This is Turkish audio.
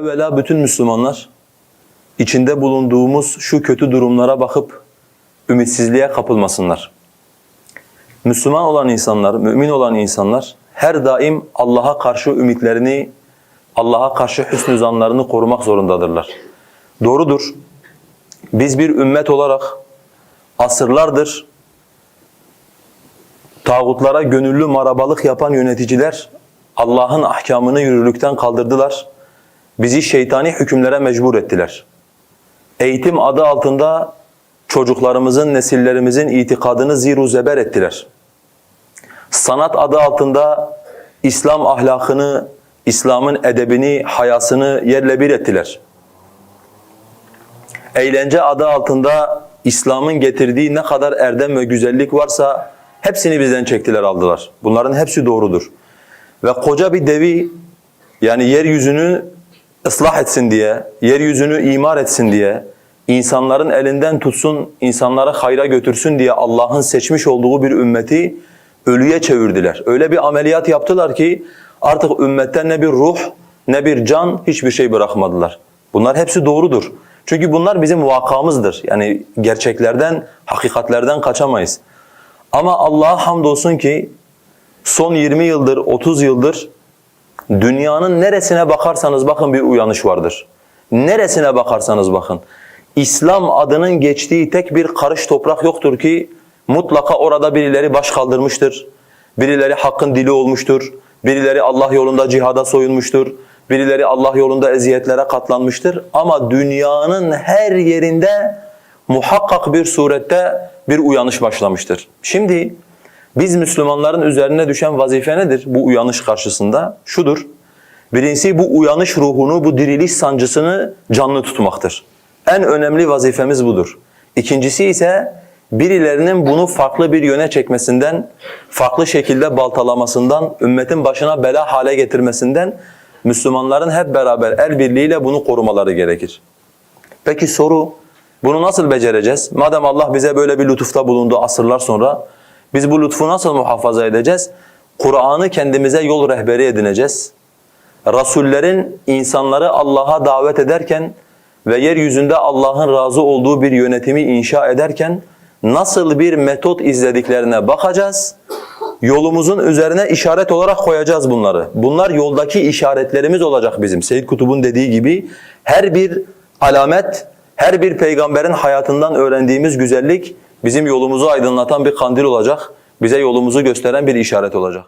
Evvela bütün Müslümanlar içinde bulunduğumuz şu kötü durumlara bakıp ümitsizliğe kapılmasınlar. Müslüman olan insanlar, mümin olan insanlar her daim Allah'a karşı ümitlerini, Allah'a karşı hüsnü zanlarını korumak zorundadırlar. Doğrudur. Biz bir ümmet olarak asırlardır tağutlara gönüllü marabalık yapan yöneticiler Allah'ın ahkamını yürürlükten kaldırdılar. Bizi şeytani hükümlere mecbur ettiler. Eğitim adı altında çocuklarımızın, nesillerimizin itikadını ziru zeber ettiler. Sanat adı altında İslam ahlakını, İslam'ın edebini, hayasını yerle bir ettiler. Eğlence adı altında İslam'ın getirdiği ne kadar erdem ve güzellik varsa hepsini bizden çektiler aldılar. Bunların hepsi doğrudur. Ve koca bir devi yani yeryüzünü ıslah etsin diye, yeryüzünü imar etsin diye, insanların elinden tutsun, insanları hayra götürsün diye Allah'ın seçmiş olduğu bir ümmeti ölüye çevirdiler. Öyle bir ameliyat yaptılar ki artık ümmetten ne bir ruh ne bir can hiçbir şey bırakmadılar. Bunlar hepsi doğrudur. Çünkü bunlar bizim vakamızdır. Yani gerçeklerden, hakikatlerden kaçamayız. Ama Allah'a hamdolsun ki son 20 yıldır, 30 yıldır dünyanın neresine bakarsanız bakın bir uyanış vardır. Neresine bakarsanız bakın. İslam adının geçtiği tek bir karış toprak yoktur ki mutlaka orada birileri baş kaldırmıştır. Birileri hakkın dili olmuştur. Birileri Allah yolunda cihada soyunmuştur. Birileri Allah yolunda eziyetlere katlanmıştır. Ama dünyanın her yerinde muhakkak bir surette bir uyanış başlamıştır. Şimdi biz Müslümanların üzerine düşen vazife nedir bu uyanış karşısında? Şudur. Birincisi bu uyanış ruhunu, bu diriliş sancısını canlı tutmaktır. En önemli vazifemiz budur. İkincisi ise birilerinin bunu farklı bir yöne çekmesinden, farklı şekilde baltalamasından, ümmetin başına bela hale getirmesinden Müslümanların hep beraber el birliğiyle bunu korumaları gerekir. Peki soru, bunu nasıl becereceğiz? Madem Allah bize böyle bir lütufta bulundu asırlar sonra, biz bu lütfu nasıl muhafaza edeceğiz? Kur'an'ı kendimize yol rehberi edineceğiz. Rasullerin insanları Allah'a davet ederken ve yeryüzünde Allah'ın razı olduğu bir yönetimi inşa ederken nasıl bir metot izlediklerine bakacağız. Yolumuzun üzerine işaret olarak koyacağız bunları. Bunlar yoldaki işaretlerimiz olacak bizim. Seyyid Kutub'un dediği gibi her bir alamet, her bir peygamberin hayatından öğrendiğimiz güzellik bizim yolumuzu aydınlatan bir kandil olacak. Bize yolumuzu gösteren bir işaret olacak.